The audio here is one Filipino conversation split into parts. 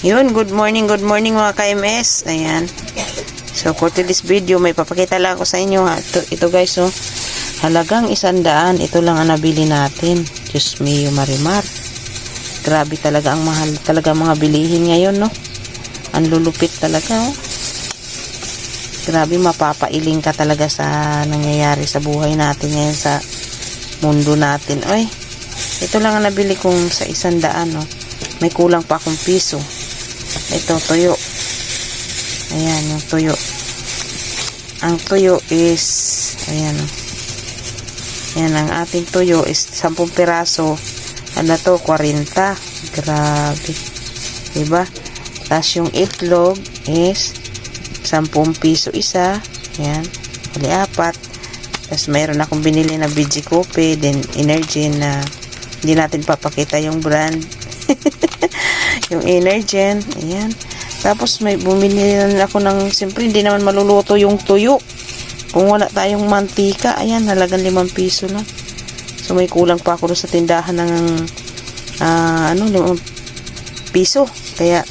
Yun, good morning, good morning mga KMS. Ayan. So, for today's video, may papakita lang ako sa inyo ha. Ito, ito guys, oh. Halagang isandaan. Ito lang ang nabili natin. Diyos mio marimar. Grabe talaga ang mahal. Talaga mga bilihin ngayon, no? Ang lulupit talaga, oh. Grabe, mapapailing ka talaga sa nangyayari sa buhay natin ngayon sa mundo natin. Oy, ito lang ang nabili kong sa isandaan, no? May kulang pa akong piso. Ito, tuyo. Ayan, yung tuyo. Ang tuyo is, ayan. Ayan, ang ating tuyo is 10 piraso. Ano to, 40. Grabe. Diba? Tapos yung itlog is 10 piso isa. Ayan. Huli apat. Tapos mayroon akong binili na BG Coffee, then Energen na hindi natin papakita yung brand. yung Energen. Ayan. Tapos may bumili na ako ng, siyempre hindi naman maluluto yung tuyo. Kung wala tayong mantika, ayan, halagang 5 piso lang. So may kulang pa ako sa tindahan ng ah, ano, 5 piso. Kaya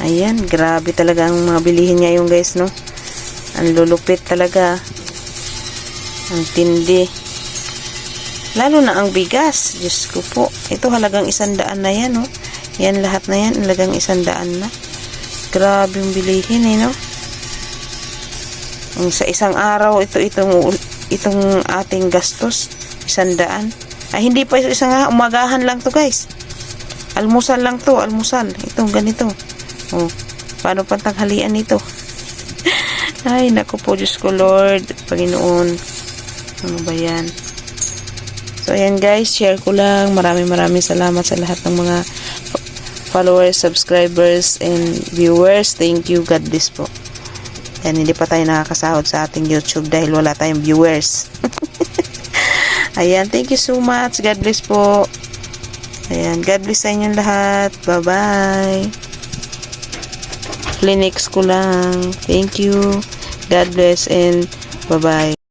ayan, grabe talaga ang mga bilihin ngayon guys, no? Ang lulupit talaga. Ang tindi. Lalo na ang bigas. Diyos ko po. Ito halagang isandaan na yan, no? Yan lahat na yan, halagang isandaan na. Grabe yung bilihin, eh, no? Sa isang araw, ito, itong, itong ating gastos, isandaan. Ay, hindi pa isang umagahan lang to, guys. Almusal lang to, almusal. Ito, ganito. Oh, paano pantanghalian nito? Ay, naku po, Diyos ko, Lord, Panginoon. Ano ba yan? So, ayan guys, share ko lang. Maraming maraming salamat sa lahat ng mga followers, subscribers, and viewers. Thank you. God bless po. Yan, hindi pa tayo nakakasahod sa ating YouTube dahil wala tayong viewers. Ayan, thank you so much. God bless po. Ayan, God bless sa inyong lahat. Bye-bye. Clinics ko lang. Thank you. God bless and bye-bye.